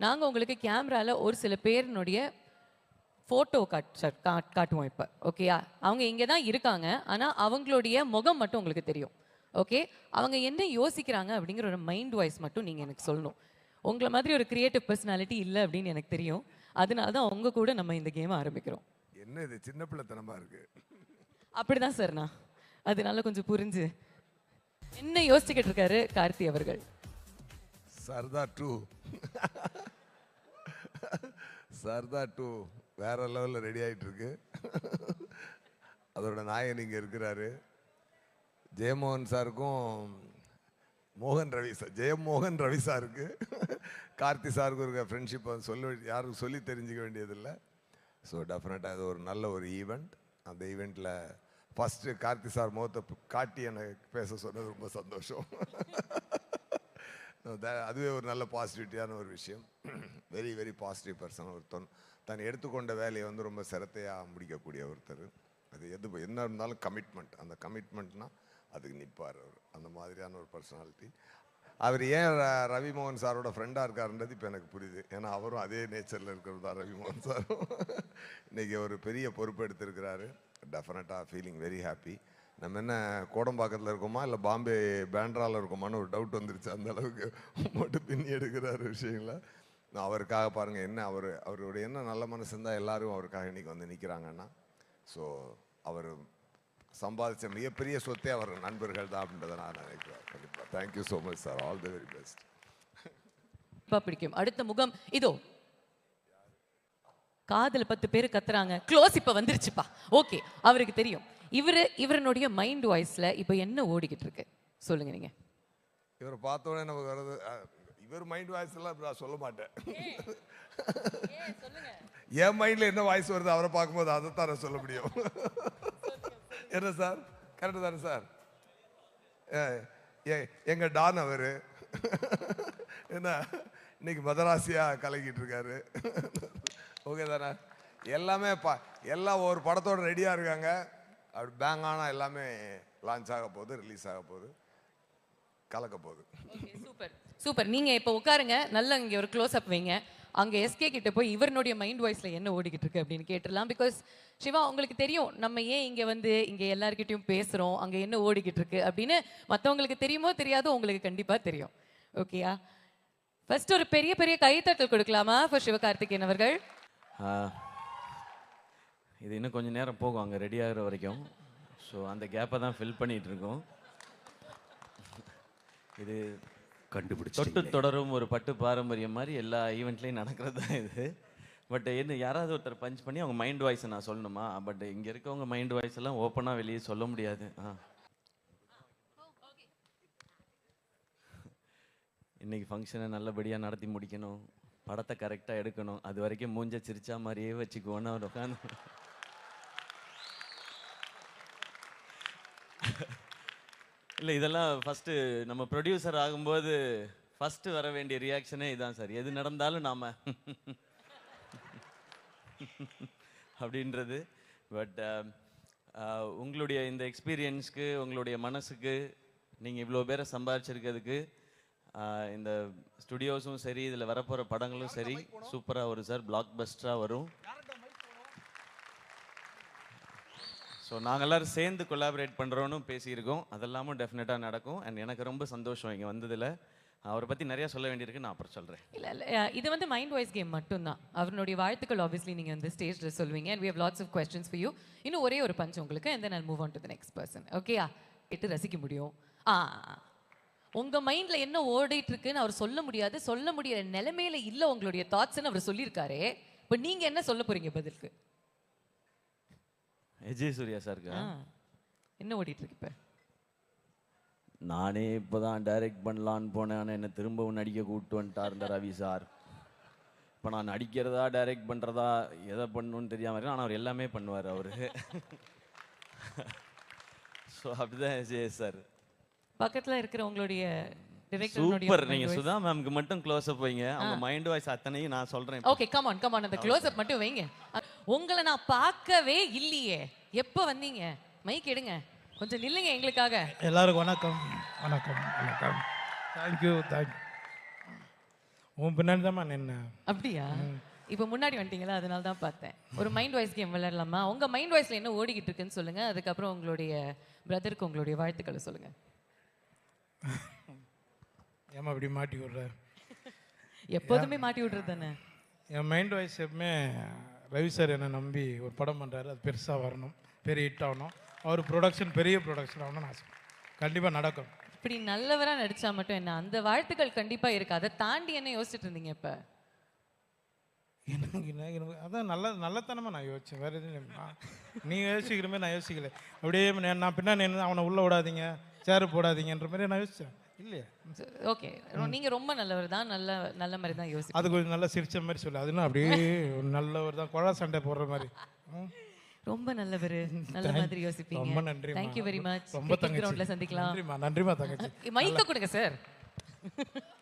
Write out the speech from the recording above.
நாங்க உங்களுக்கு கேமரால ஒரு சில பேரினுடைய ஃபோட்டோ காட் காட்- காட்டுவோம் இப்போ ஓகேயா அவங்க இங்கே தான் இருக்காங்க ஆனால் அவங்களுடைய முகம் மட்டும் உங்களுக்கு தெரியும் ஓகே அவங்க என்ன யோசிக்கிறாங்க அப்படிங்கிற ஒரு மைண்ட் வாய்ஸ் மட்டும் நீங்கள் எனக்கு சொல்லணும். உங்களை மாதிரி ஒரு கிரியேட்டிவ் பர்சனாலிட்டி இல்லை அப்படின்னு எனக்கு தெரியும். அதனால தான் உங்க கூட நம்ம இந்த கேமை ஆரம்பிக்கிறோம். என்ன இது? சின்ன பிள்ளைத்தனமா இருக்கு. அப்படிதான் சார் நான். அதனால கொஞ்சம் புரிஞ்சு. என்ன யோசிச்சுக்கிட்டு இருக்காரு கார்த்தி அவர்கள்? சர்தார் டூ. சர்தா டூ வேற லெவலில் ரெடி ஆகிட்டுருக்கு அதோட நாயகன் இங்கே இருக்கிறாரு. ஜெயமோகன் சாருக்கும் மோகன் ரவி சார் ஜெயமோகன் ரவி சாருக்கு. கார்த்தி சாருக்கு இருக்க ஃப்ரெண்ட்ஷிப் சொல்ல யாருக்கும் சொல்லி தெரிஞ்சுக்க வேண்டியதில்லை. ஸோ டெஃபினட்டாக அது ஒரு நல்ல ஒரு ஈவெண்ட் அந்த ஈவெண்ட்டில் ஃபஸ்ட்டு கார்த்தி சார் முகத்தை காட்டி எனக்கு பேச சொன்னது ரொம்ப சந்தோஷம். அதுவே ஒரு நல்ல பாசிட்டிவிட்டியான ஒரு விஷயம். வெரி வெரி பாசிட்டிவ் பர்சன் ஒருத்தன். தான் எடுத்துக்கொண்ட வேலையை வந்து ரொம்ப சிரத்தையாக முடிக்கக்கூடிய ஒருத்தர். அது எது என்ன இருந்தாலும் கமிட்மெண்ட் அந்த கமிட்மெண்ட்னா அதுக்கு நிற்பார் அவர். அந்த மாதிரியான ஒரு பர்சனாலிட்டி அவர் ஏன் ர- ரவிமோகன் சாரோட ஃப்ரெண்டாக இருக்காருன்றது இப்போ எனக்கு புரியுது. ஏன்னா அவரும் அதே நேச்சரில் இருக்கிறது தான் ரவிமோகன் சாரும். இன்றைக்கி ஒரு பெரிய பொறுப்பு எடுத்திருக்கிறாரு. டெஃபினட்டாக ஃபீலிங் வெரி ஹாப்பி நம்ம என்ன கோடம்பாக்கத்தில் இருக்கோமா? இல்லை பாம்பே பேண்ட்ராவில் இருக்கோமான்னு ஒரு டவுட் வந்துருச்சு. அந்த அளவுக்கு மட்டும் பின்னி எடுக்கிறாரு விஷயங்கள. அவருக்காக பாருங்கள் என்ன அவர் அவருடைய என்ன நல்ல மனசு இருந்தால் எல்லாரும் அவருக்காக இன்றைக்கி வந்து நிற்கிறாங்கன்னா ஸோ அவர் சம்பாதிச்ச மிகப்பெரிய சொத்தே அவர் நண்பர்கள் தான் அப்படின்றத நான் நினைக்கிறேன். கண்டிப்பாக thank you so much sir all the very best ரொம்ப பிடிக்கும். அடுத்த முகம் இதோ. காதில் பத்து பேர் கத்துறாங்க. க்ளோஸ் இப்போ வந்துருச்சுப்பா. ஓகே அவருக்கு தெரியும். இவரு இவரனுடைய மைண்ட் வாய்ஸில் இப்போ என்ன ஓடிக்கிட்டு இருக்கு? சொல்லுங்க நீங்க. இவரை பார்த்தோன்னே நமக்கு வருது இவர் மைண்ட் வாய்ஸ் எல்லாம் நான் சொல்ல மாட்டேன். என் மைண்டில் என்ன வாய்ஸ் வருது அவரை பார்க்கும்போது அதைத்தான் நான் சொல்ல முடியும். என்ன சார்? கரெக்டு தானே சார்? ஏ- எங்கள் டான் அவர். என்ன இன்னைக்கு மதராசியா கலக்கிட்டு இருக்காரு. ஓகே தானே? எல்லாமே பா எல்லாம் ஒரு படத்தோட ரெடியாக இருக்காங்க. அப்படி பேங் ஆனா எல்லாமே லான்ச் ஆக போகுது ரிலீஸ் ஆக போகுது கலக்க போகுது. சூப்பர் சூப்பர் நீங்க இப்ப உட்காருங்க. நல்ல இங்க ஒரு க்ளோஸ் அப் வைங்க. அங்க எஸ்கே கிட்ட போய் இவருடைய மைண்ட் வாய்ஸ்ல என்ன ஓடிக்கிட்டு இருக்கு அப்படின்னு கேட்டுடலாம். பிகாஸ் சிவா உங்களுக்கு தெரியும் நம்ம ஏன் இங்க வந்து இங்க எல்லார்கிட்டயும் பேசுறோம்? அங்க என்ன ஓடிக்கிட்டு இருக்கு அப்படின்னு மத்தவங்களுக்கு தெரியுமோ தெரியாதோ உங்களுக்கு கண்டிப்பா தெரியும். ஓகேயா ஃபர்ஸ்ட் ஒரு பெரிய பெரிய கைத்தட்டல் கொடுக்கலாமா ஃபார் சிவகார்த்திகேயன் அவர்கள்? ஆ, இது இன்னும் கொஞ்சம் நேரம் போகும் அங்கே ரெடி ஆகுற வரைக்கும். ஸோ அந்த கேப்பை தான் ஃபில் பண்ணிட்டு இருக்கோம். இது தொட்டு தொடரும் ஒரு பட்டு பாரம்பரியம் மாதிரி எல்லா ஈவெண்ட்லேயும் நடக்கிறது தான் இது. பட் என்ன யாராவது ஒருத்தர் பஞ்ச் பண்ணி அவங்க மைண்ட் வாய்ஸை நான் சொல்லணுமா? பட் இங்கே இருக்கவங்க மைண்ட் வாய்ஸ் எல்லாம் ஓப்பனாக வெளியே சொல்ல முடியாது. ஆ. இன்னைக்கு ஃபங்க்ஷனை நல்லபடியாக நடத்தி முடிக்கணும். படத்தை கரெக்டாக எடுக்கணும். அது வரைக்கும் மூஞ்ச சிரிச்சா மாதிரியே வச்சுக்குவோன்னு அவர் உட்காந்து இல்லை இதெல்லாம் ஃபஸ்ட்டு நம்ம ப்ரொடியூசர் ஆகும்போது ஃபஸ்ட்டு வர வேண்டிய ரியாக்ஷனே இதான் சார். எது நடந்தாலும் நாம அப்படின்றது. பட் உங்களுடைய இந்த எக்ஸ்பீரியன்ஸ்க்கு உங்களுடைய மனசுக்கு நீங்கள் இவ்வளோ பேரை சம்பாதிச்சிருக்கிறதுக்கு ஆஹ் இந்த ஸ்டுடியோஸும் சரி இதில் வரப்போகிற படங்களும் சரி சூப்பராக வரும் சார். பிளாக் பஸ்டராக வரும். ஸோ நாங்கள் எல்லாரும் சேர்ந்து கொலாபரேட் பண்ணுறோன்னு பேசியிருக்கோம். அதெல்லாமும் டெஃபினட்டாக நடக்கும். அண்ட் எனக்கு ரொம்ப சந்தோஷம் இங்கே வந்ததில். அவரை பற்றி நிறைய சொல்ல வேண்டியிருக்கு. நான் அப்புறம் சொல்கிறேன் இல்ல இல்ல இது வந்து மைண்ட் வாய்ஸ் கேம் மட்டும்தான். அவருடைய வாழ்த்துக்கள் ஆப்வியஸ்லி நீங்கள் வந்து ஸ்டேஜில் சொல்வீங்க. And we've lots lots questions few இன்னும் ஒரே ஒரு பஞ்ச் உங்களுக்கு. And then I'll move on to the next person ஓகேயா கேட்டு ரசிக்க முடியும். ஆ உங்க மைண்ட்ல என்ன ஓடிட்டு இருக்குன்னு அவர் சொல்ல முடியாது. சொல்ல முடிய நிலைமையில இல்ல உங்களுடைய தாட்ஸ்னு அவர் சொல்லியிருக்காரே. இப்போ நீங்க என்ன சொல்ல போறீங்க பதிலுக்கு? விஜய் சூர்யா சாருக்கு என்ன ஓடிட்டு இருக்கு இப்ப நானே இப்போ தான் டைரக்ட் பண்ணலான்னு போனேன். ஆனால் என்னை திரும்பவும் நடிக்க கூப்பிட்டு வந்துட்டார் இந்த ரவி சார் இப்போ நான் நடிக்கிறதா டைரக்ட் பண்ணுறதா எதை பண்ணணும்னு தெரியாமல் இருக்கேன். ஆனால் அவர் எல்லாமே பண்ணுவார் அவர். ஸோ அப்படிதான் விஜய் சார் பக்கத்துல இருக்கிற உங்களுடைய சூப்பர் நீங்க சுதா மேம்க்கு மட்டும் க்ளோஸ் அப் வைங்க. அவங்க மைண்ட் வாய்ஸ் அத்தனையும் நான் சொல்றேன் okay come on come on அந்த க்ளோஸ் அப் மட்டும் வைங்க. உங்களை நான் பார்க்கவே இல்லையே. எப்போ வந்தீங்க? மைக் எடுங்க. கொஞ்சம் நில்லுங்க எங்களுக்காக. எல்லாருக்கும் வணக்கம். வணக்கம். வணக்கம். தேங்க்யூ தேங்க் உன் பின்னாடி தான்மா நின்னேன் அப்படியா? இப்போ முன்னாடி வந்துட்டீங்களா? அதனால தான் பார்த்தேன். ஒரு மைண்ட் வாய்ஸ் கேம் விளையாடலாமா? உங்க மைண்ட் வாய்ஸ்ல என்ன ஓடிக்கிட்டு இருக்குன்னு சொல்லுங்க. அதுக்கப்புறம் உங்களுடைய பிரதருக்கு உங்களுடைய வாழ்த்துக்களை சொல்லுங்க. ஏமா இப்படி மாட்டி விடுற? எப்போதுமே மாட்டி விடுறது தானே? என் மைண்ட் வாய்ஸ் எப்பவுமே ரவி சார் என்னை நம்பி ஒரு படம் பண்ணுறாரு அது பெருசாக வரணும். பெரிய ஹிட் ஆகணும். அவர் ப்ரொடக்ஷன் பெரிய ப்ரொடக்ஷன் ஆகணும்னு ஆசை கண்டிப்பாக நடக்கும். இப்படி நல்லவரா நடிச்சா மட்டும் என்ன? அந்த வாழ்த்துக்கள் கண்டிப்பா இருக்கு. அதை தாண்டி என்ன யோசிச்சுட்டு இருந்தீங்க இப்ப? எனக்கு எனக்கு அதான் நல்ல நல்லத்தனமாக நான் யோசிச்சேன். வேறு எதுவும். நீ யோசிக்கிற மாதிரி நான் யோசிக்கல. அப்படியே நான் நான் பின்னாடி அவனை உள்ளே விடாதீங்க சேரு போடாதீங்கன்ற மாதிரி நான் யோசித்தேன் இல்லையா? ஓகே. நீங்க ரொம்ப நல்லவர் தான். நல்ல நல்ல மாதிரி தான் யோசிப்பீங்க. அது கொஞ்சம் நல்லா சிரிச்ச மாதிரி சொல்லு. அதுனா அப்படியே நல்லவர் தான். குழா சண்டை போடுற மாதிரி. ரொம்ப நல்லவர். நல்ல மாதிரி யோசிப்பீங்க. ரொம்ப நன்றி தேங்க்யூ வெரி மச் ரொம்ப கிரவுண்ட்ல தங்கச்சி. சந்திக்கலாம். நன்றிம்மா. நன்றிம்மா தங்கச்சி. மைக்க கொடுங்க சார்